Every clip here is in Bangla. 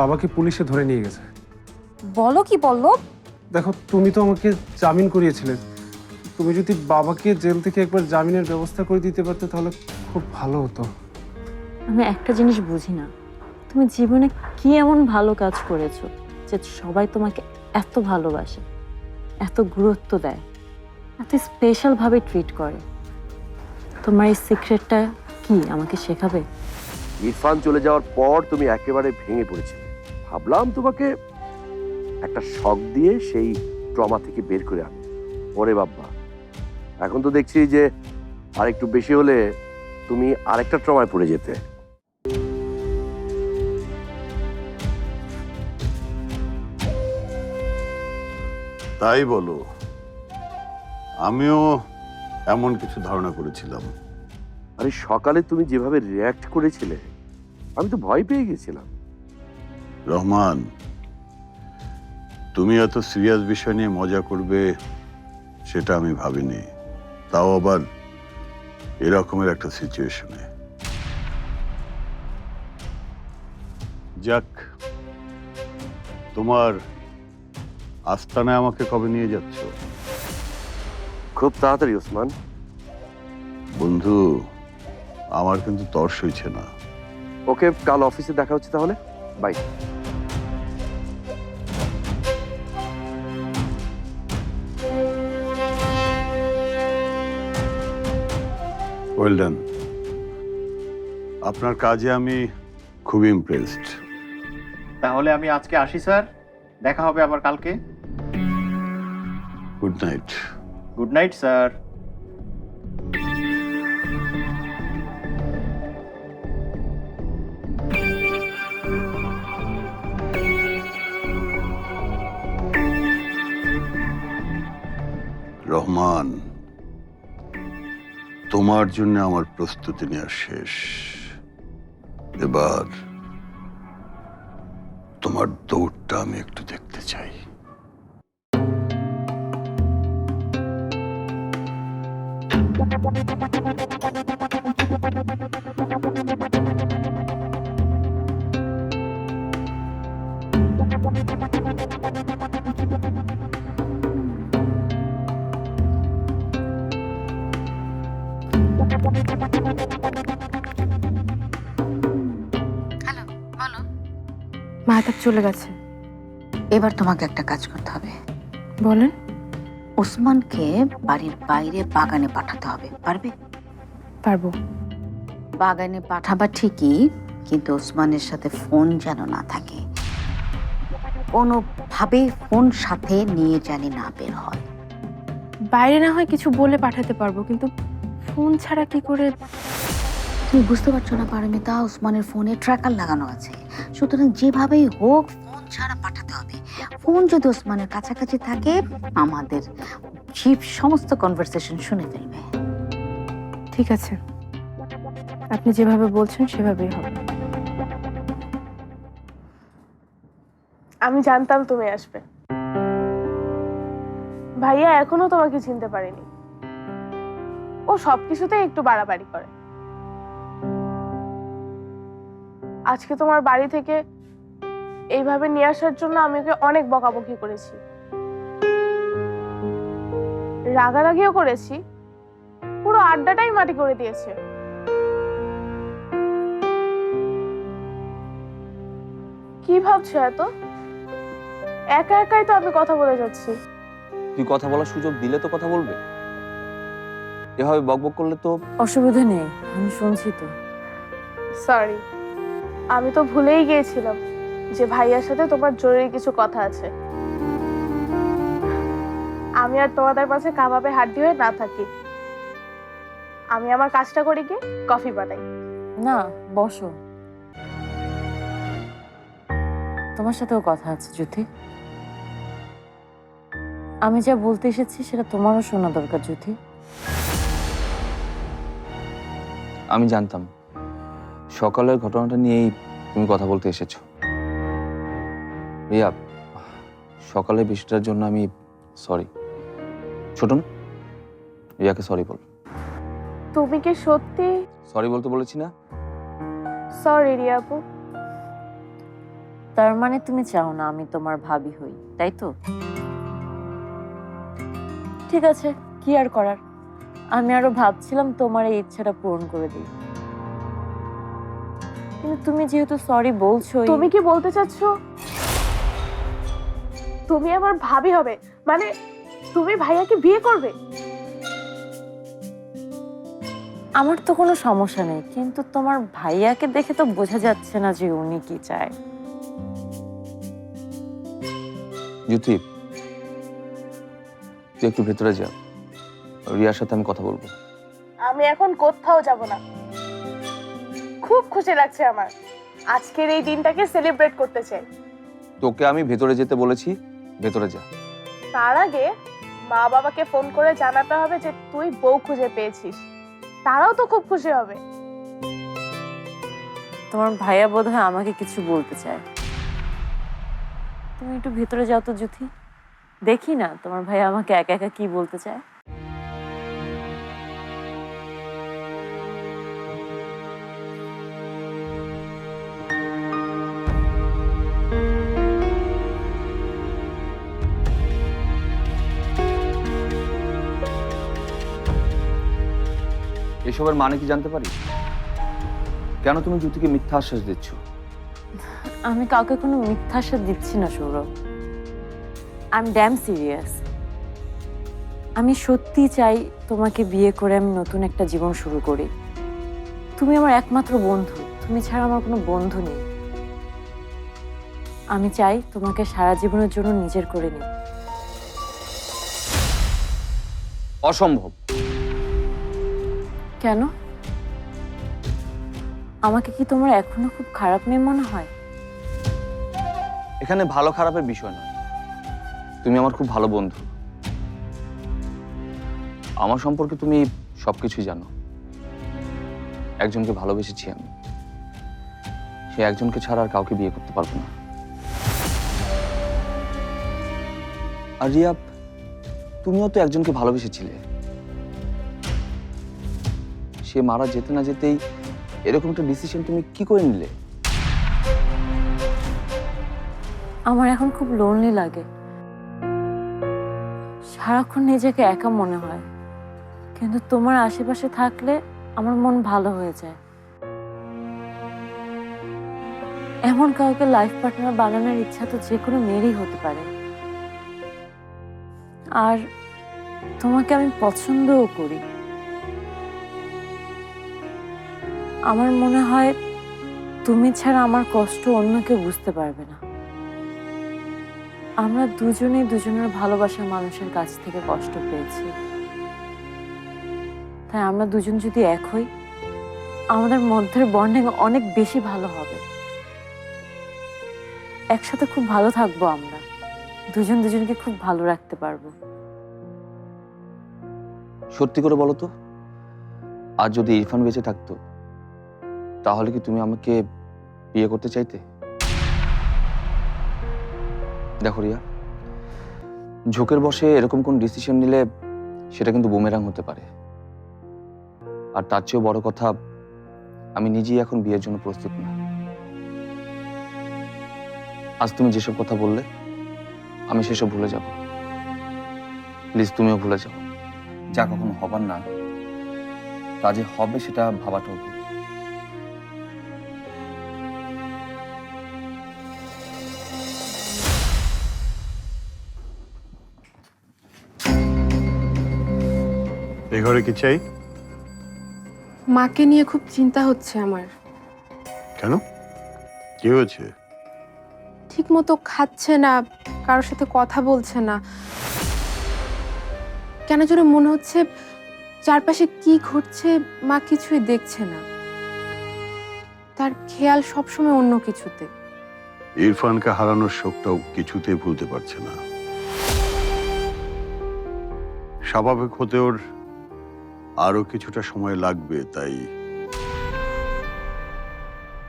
তোমার বাবাকে পুলিশে ধরে নিয়ে গেছে। বলো কি পল্লব দেখো তুমি তো আমাকে জামিন করিয়েছিলে। তুমি যদি বাবাকে জেল থেকে একবার জামিনের ব্যবস্থা করে দিতে পারতে তাহলে খুব ভালো হতো। আমি একটা জিনিস বুঝি না। তুমি জীবনে কি এমন ভালো কাজ করেছ যে সবাই তোমাকে এত ভালোবাসে এত গুরুত্ব দেয় এত স্পেশাল ভাবে ট্রিট করে? তোমার এই সিক্রেটটা কি আমাকে শেখাবে? ইরফান চলে যাওয়ার পর তুমি একেবারে ভেঙে পড়েছিলে। ভাবলাম তোমাকে একটা শখ দিয়ে সেই ট্রমা থেকে বের করে আন। ওরে বাবা। এখন তো দেখছি যে আর একটু বেশি হলে তুমি আরেকটা ট্রমায় পড়ে যেতে। তাই বলো। আমিও এমন কিছু ধারণা করেছিলাম। আরে সকালে তুমি যেভাবে রিয়্যাক্ট করেছিলে আমি তো ভয় পেয়ে গেছিলাম। রহমান তুমি এত সিরিয়াস বিষয় নিয়ে মজা করবে সেটা আমি ভাবিনি। তাও আবার এরকমের একটা সিচুয়েশনে যাক তোমার আস্তানায় আমাকে কবে নিয়ে যাচ্ছ? খুব তাড়াতাড়ি ওসমান। বন্ধু আমার কিন্তু তর্স হইছে না। ওকে কাল অফিসে দেখা হচ্ছে তাহলে? বাই ওয়েল ডান আপনার কাজে আমি খুবই ইমপ্রেসড তাহলে আমি আজকে আসি স্যার। দেখা হবে আবার কালকে। Good night good night sir. Rahman তোমার জন্য আমার প্রস্তুতি নেওয়া শেষ। এবার তোমার দৌড়টা আমি একটু দেখতে চাই। চলে গেছে। এবার তোমাকে একটা কাজ করতে হবে। বলেন। ওসমানকে বাড়ির বাইরে বাগানে পাঠাতে হবে পারবে? পারব। বাগানে পাঠাবা ঠিকই কিন্তু ওসমানের সাথে ফোন যেন না থাকে। কোনোভাবে ফোন সাথে নিয়ে জানি না বের হয়। বাইরে না হয় কিছু বলে পাঠাতে পারব কিন্তু ফোন ছাড়া কি করে তুমি বুঝতে পারছ না পারমিতা? ওসমানের ফোনে ট্র্যাকার লাগানো আছে। সুতরাং যেভাবেই হোক ফোন ছাড়া পাঠাতে হবে। ফোন যদি ওসমানের কাছাকাছি থাকে আমাদের চিফ সমস্ত কনভারসেশন শুনে ফেলবে। ঠিক আছে। আপনি যেভাবে বলছেন সেভাবেই হবে। আমি জানতাম তুমি আসবে। ভাইয়া এখনও তোমাকে চিনতে পারেনি। ও সবকিছুতে একটু বাড়াবাড়ি করে। আজকে তোমার বাড়ি থেকে এইভাবে নিয়ে আসার জন্য আমি ওকে অনেক বকাবকি করেছি। রাগারাগিও করেছি। পুরো আড্ডাটাই মাটি করে দিয়েছে। কি ভাবছ এত? একা একাই তো আমি কথা বলে যাচ্ছি। তুই কথা বলার সুযোগ দিলে তো কথা বলবে। এভাবে বকবক করলে তো অসুবিধা নেই আমি শুনছি তো। সরি আমি তো ভুলেই গিয়েছিলাম যে ভাইয়ার সাথে তোমার জরুরি কিছু কথা আছে। আমি আর তোমাদের পাশে কাবাবে হাড্ডি হয়ে না থাকি। আমি আমার কাজটা করি গিয়ে কফি বানাই। না বসো। তোমার সাথেও কথা আছে জ্যোতি। আমি যা বলতে এসেছি সেটা তোমারও শোনা দরকার জ্যোতি। আমি জানতাম। সকালের ঘটনাটা নিয়েই তুমি কথা বলতে এসেছ। রিয়া সকালের বিষয়টার জন্য আমি সরি ছোটন রিয়াকে সরি বল। তুমি কি সত্যি? সরি বলতে বলেছি না? সরি রিয়াপু। তার মানে তুমি চাও না আমি তোমার ভাবি হই তাই তো? ঠিক আছে কি আর করার? আমি আরও ভাবছিলাম তোমার এই ইচ্ছাটা পূরণ করে দিই। কিন্তু তুমি যেহেতু সরি বলছো তুমি কি বলতে চাচ্ছ? তুমি আমার ভাবি হবে। মানে তুমি ভাইয়াকে বিয়ে করবে? আমার তো কোনো সমস্যা নেই কিন্তু তোমার ভাইয়াকে দেখে তো বোঝা যাচ্ছে না যে উনি কি চায়। জ্যোতি তুই একটু ভেতরে যা। রিয়ার সাথে আমি কথা বলব। আমি এখন কোথাও যাব না। খুব খুশি লাগছে আমার। আজকের এই দিনটাকে সেলিব্রেট করতে চাই। তোকে আমি ভেতরে যেতে বলেছি ভেতরে যা। তার আগে মা বাবাকে ফোন করে জানাতে হবে যে তুই বউ খুঁজে পেয়েছিস। তারাও তো খুব খুশি হবে। তোমার ভাইয়া বোধহয় আমাকে কিছু বলতে চায়। তুমি একটু ভেতরে যাও তো জুথি দেখি না তোমার ভাইয়া আমাকে একা একা কি বলতে চায়। এসবের মানে কি জানতে পারি? কেন তুমি জ্যোতিকে মিথ্যা আশ্বাস দিচ্ছ? আমি কাউকে কোনো মিথ্যা আশ্বাস দিচ্ছি না Sourav. I am damn serious আমি সত্যি চাই তোমাকে বিয়ে করে আমি নতুন একটা জীবন শুরু করি। তুমি আমার একমাত্র বন্ধু তুমি ছাড়া আমার কোনো বন্ধু নেই। আমি চাই তোমাকে সারা জীবনের জন্য নিজের করে নিই। অসম্ভব। কেন? আমাকে কি তোমার এখনও খুব খারাপ মেয়ে মনে হয়? এখানে ভালো খারাপের বিষয় নয়। তুমি আমার খুব ভালো বন্ধু। আমার সম্পর্কে তুমি সবকিছুই জানো। একজনকে ভালোবেসেছি আমি। সে একজনকে ছাড়া আর কাউকে বিয়ে করতে পারব না। আর রিয়া তুমিও তো একজনকে ভালোবেসেছিলে। সে মারা যেতে না যেতেই এরকম একটা ডিসিশন তুমি কি করে নিলে? আমার এখন খুব লোনলি লাগে। সারাক্ষণ নিজেকে একা মনে হয়। কিন্তু তোমার আশেপাশে থাকলে আমার মন ভালো হয়ে যায়। এমন কাউকে লাইফ পার্টনার বানানোর ইচ্ছা তো যে কোনো মেয়েরই হতে পারে। আর তোমাকে আমি পছন্দও করি। আমার মনে হয় তুমি ছাড়া আমার কষ্ট অন্য কেউ বুঝতে পারবে না। আমরা দুজনেই দুজনের ভালোবাসার মানুষের কাছ থেকে কষ্ট পেয়েছি। তাই আমরা দুজন যদি এক হই, আমাদের মধ্যের বন্ডিং অনেক বেশি ভালো হবে। একসাথে খুব ভালো থাকব আমরা। দুজন দুজনকে খুব ভালো রাখতে পারব। সত্যি করে বলো তো আর যদি ইরফান বেঁচে থাকতো তাহলে কি তুমি আমাকে বিয়ে করতে চাইতে? দেখো রিয়া, ঝোঁকের বসে এরকম কোন ডিসিশন নিলে সেটা কিন্তু বুমেরাং হতে পারে। আর তার চেয়েও বড় কথা, আমি নিজেই এখন বিয়ের জন্য প্রস্তুত না। আজ তুমি যেসব কথা বললে, আমি সেসব ভুলে যাব। প্লিজ তুমিও ভুলে যাও। যা কখনো হবার না, তা যে হবে সেটা ভাবাটাও ভুল এ ঘরে কি চাই? মাকে নিয়ে খুব চিন্তা হচ্ছে আমার। কেন? কি হয়েছে? ঠিক মতো খাচ্ছে না কারোর সাথে কথা বলছে না। কেন যেন মনে হচ্ছে চারপাশে কি ঘটছে মা কিছুই দেখছে না। তার খেয়াল সবসময় অন্য কিছুতে। ইরফানকে হারানোর শোকটাও কিছুতেই ভুলতে পারছে না। স্বাভাবিক হতে ওর আরও কিছুটা সময় লাগবে তাই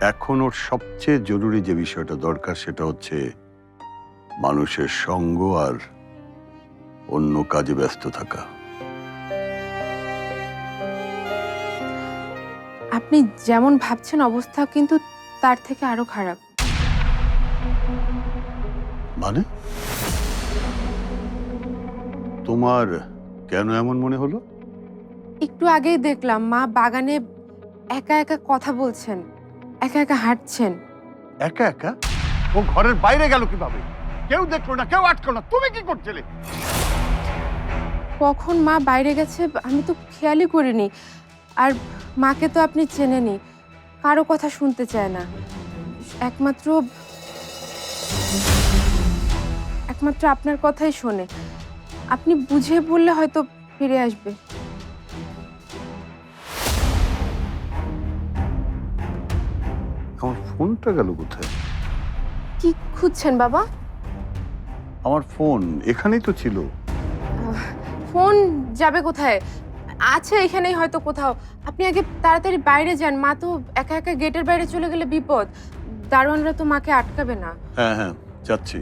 এখন ওর সবচেয়ে জরুরি যে বিষয়টা দরকার সেটা হচ্ছে মানুষের সঙ্গ আর অন্য কাজে ব্যস্ত থাকা। আপনি যেমন ভাবছেন অবস্থা কিন্তু তার থেকে আরও খারাপ। মানে? তোমার কেন এমন মনে হলো? একটু আগেই দেখলাম মা বাগানে একা একা কথা বলছেন একা একা হাঁটছেন। একা একা? ও ঘরের বাইরে গেল কীভাবে? কেউ দেখল না কেউ আটকলো না তুমি কি করছিলে? কখন মা বাইরে গেছে আমি তো খেয়ালই করিনি। আর মাকে তো আপনি চেনেনি কারও কথা শুনতে চায় না। একমাত্র একমাত্র আপনার কথাই শোনে। আপনি বুঝে বললে হয়তো ফিরে আসবে। আমার ফোনটা গেল কোথায়? কি খুঁজছেন বাবা? আমার ফোন এখানেই তো ছিল। ফোন যাবে কোথায়? আছে এখানেই হয়তো কোথাও। আপনি আগে তাড়াতাড়ি বাইরে যান। মা তো একা একা গেটের বাইরে চলে গেলে বিপদ। দারোয়ানরা তো মাকে আটকাবে না। হ্যাঁ হ্যাঁ যাচ্ছি।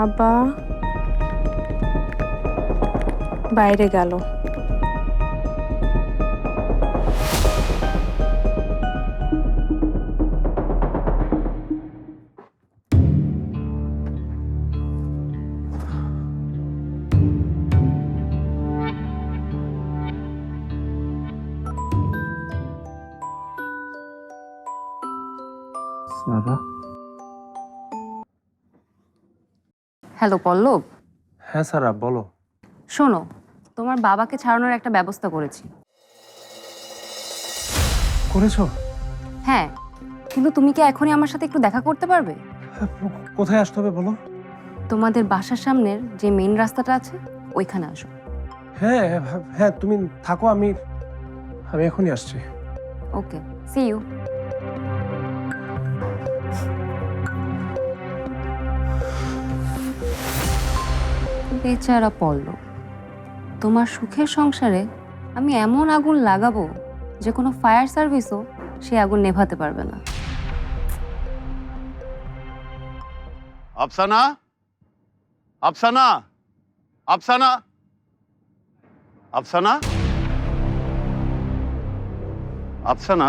বাবা বাইরে গেল। হ্যালো পল্লব। হ্যাঁ সারা বলো। শোনো তোমার বাবাকে ছাড়ানোর একটা ব্যবস্থা করেছি। করেছ? হ্যাঁ কিন্তু তুমি কি এখনই আমার সাথে একটু দেখা করতে পারবে? হ্যাঁ, কোথায় আসতে হবে বলো? তোমাদের বাসার সামনের যে মেইন রাস্তাটা আছে ওইখানে আসো। হ্যাঁ হ্যাঁ, হ্যাঁ তুমি থাকো আমি আমি এখনই আসছি। ওকে সি ইউ বেচারা পল্লব তোমার সুখের সংসারে আমি এমন আগুন লাগাবো যে কোনো ফায়ার সার্ভিসও সে আগুন নেভাতে পারবে না। আফসানা? আফসানা? আফসানা? আফসানা? আফসানা?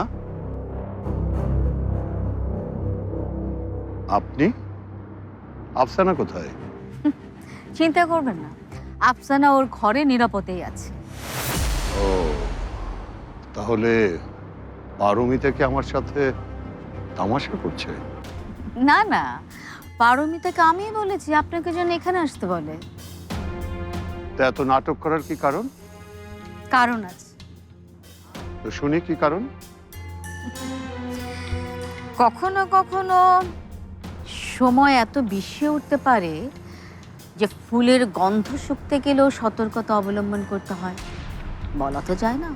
আপনি? আফসানা কোথায়? চিন্তা করবেন না। আফসানা ওর ঘরে নিরাপদেই আছে। ও তাহলে পারমিতা কি আমার সাথে তামাশা করছে? না না। পারমিতাকে আমি বলেছি আপনাকে যেন এখানে আসতে বলে। তা এত নাটক করার কি কারণ? কারণ আছে। তো শুনি কি কারণ? কখনো কখনো সময় এত বিষে উঠতে পারে যে ফুলের গন্ধ শুকতে গেলেও সতর্কতা অবলম্বন করতে হয়। বলা তো যায় না।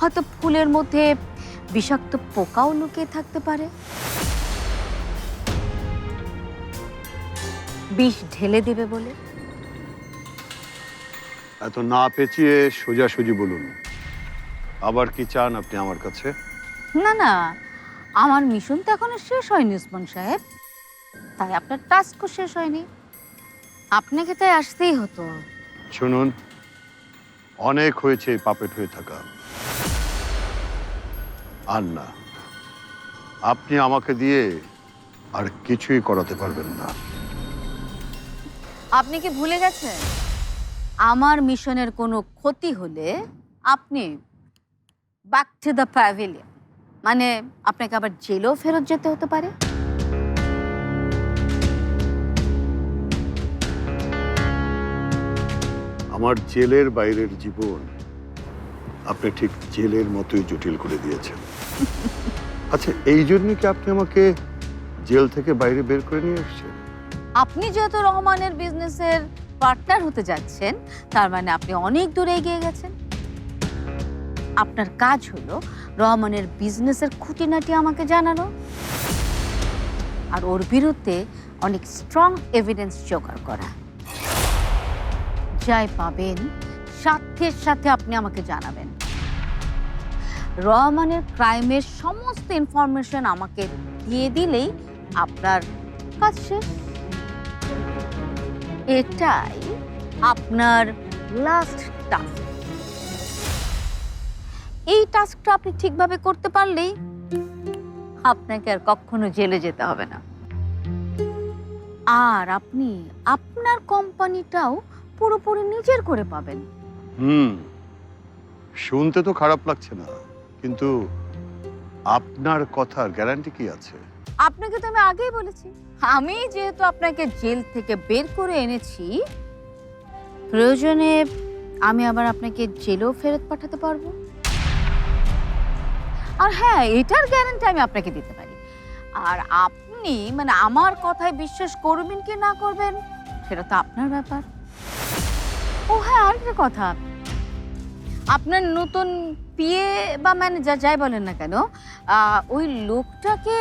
হয়তো ফুলের মধ্যে বিষাক্ত পোকাও লুকিয়ে থাকতে পারে। বিষ ঢেলে দেবে বলে। এত না পেঁচিয়ে সোজাসুজি বলুন। আবার কি চান আপনি আমার কাছে? না না। আমার মিশন তো এখনও শেষ হয়নি উসমান সাহেব। তাই আপনার টাস্কও শেষ হয়নি। আপনাকে তাই আসতেই হতো। শুনুন অনেক হয়েছে পাপেট হয়ে থাকা। আর না আপনি আমাকে দিয়ে আর কিছুই করাতে পারবেন না। আপনি কি ভুলে গেছেন? আমার মিশনের কোনো ক্ষতি হলে আপনি ব্যাক টু দ্য প্যাভিলিয়ন মানে আপনাকে আবার জেলেও ফেরত যেতে হতে পারে? আমার জেলের বাইরের জীবন আপনি ঠিক জেলের মতোই জটিল করে দিয়েছেন। আচ্ছা এই জন্য কি আপনি আমাকে জেল থেকে বাইরে বের করে নিয়ে এসেছেন? আপনি যেহেতু রহমানের বিজনেসের পার্টনার হতে যাচ্ছেন, তার মানে আপনি অনেক দূরে এগিয়ে গেছেন। আপনার কাজ হলো রহমানের বিজনেসের খুঁটিনাটি আমাকে জানানো আর ওর বিরুদ্ধে অনেক স্ট্রং এভিডেন্স জোগাড় করা। যাই পাবেন সাথের সাথে আপনি আমাকে জানাবেন। রহমানের ক্রাইমের সমস্ত ইনফরমেশন আমাকে দিয়ে দিলেই আপনার কাজ শেষ। এটাই আপনার লাস্ট টাস্ক এই টাস্কটা আপনি ঠিকভাবে করতে পারলেই আপনাকে আর কখনো জেলে যেতে হবে না। আর আপনি আপনার কোম্পানিটাও পুরোপুরি নিজের করে পাবেন। হুম শুনতে তো খারাপ লাগছে না কিন্তু আপনার কথার গ্যারান্টি কি আছে? আপনাকে তো আমি আগেই বলেছি। আমি যেহেতু আপনাকে জেল থেকে বের করে এনেছি প্রয়োজনে আমি আবার আপনাকে জেলেও ফেরত পাঠাতে পারব। আর হ্যাঁ এটার গ্যারান্টি আমি আপনাকে দিতে পারি। আর আপনি মানে আমার কথায় বিশ্বাস করবেন কি না করবেন সেটা তো আপনার ব্যাপার। ও হ্যাঁ আরেকটা কথা। আপনার নতুন পিএ বা ম্যানেজার, যাই বলেন না কেন ওই লোকটাকে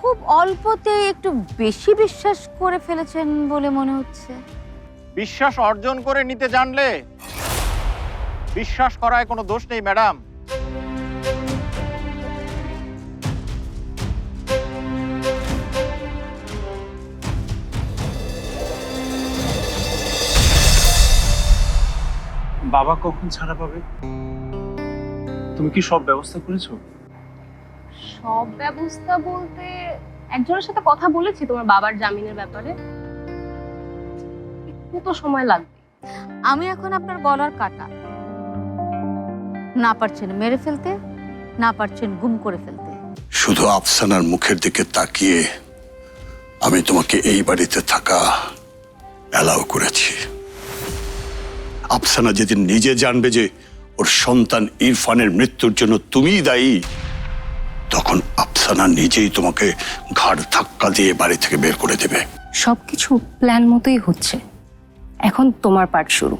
খুব অল্পতে একটু বেশি বিশ্বাস করে ফেলেছেন বলে মনে হচ্ছে। বিশ্বাস অর্জন করে নিতে জানলে, বিশ্বাস করায় কোনো দোষ নেই, ম্যাডাম। বাবা কখন ছাড়া পাবে? তুমি কি সব ব্যবস্থা করেছ? সব ব্যবস্থা বলতে একজনের সাথে কথা বলেছি তোমার বাবার জামিনের ব্যাপারে। একটু তো সময় লাগবে। আমি এখন আপনার গলার কাটা। না পারছেন মেরে ফেলতে না পারছেন গুম করে ফেলতে। শুধু আফসানার মুখের দিকে তাকিয়ে আমি তোমাকে এই বাড়িতে থাকা অ্যালাউ করেছি। আফসানা যেদিন নিজে জানবে যে ওর সন্তান ইরফানের মৃত্যুর জন্য তুমিই দায়ী, তখন আফসানা নিজেই তোমাকে ঘাড় ধাক্কা দিয়ে বাড়ি থেকে বের করে দেবে। সবকিছু প্ল্যান মতোই হচ্ছে। এখন তোমার পার্ট শুরু।